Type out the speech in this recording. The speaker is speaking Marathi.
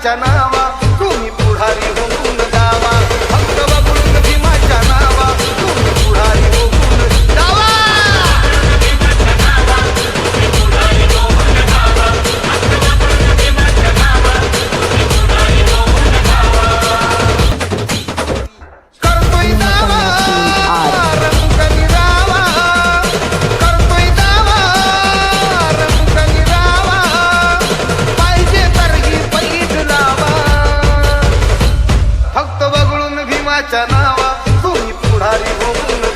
ಚನಮ नावा तुम्ही पुढारी होऊन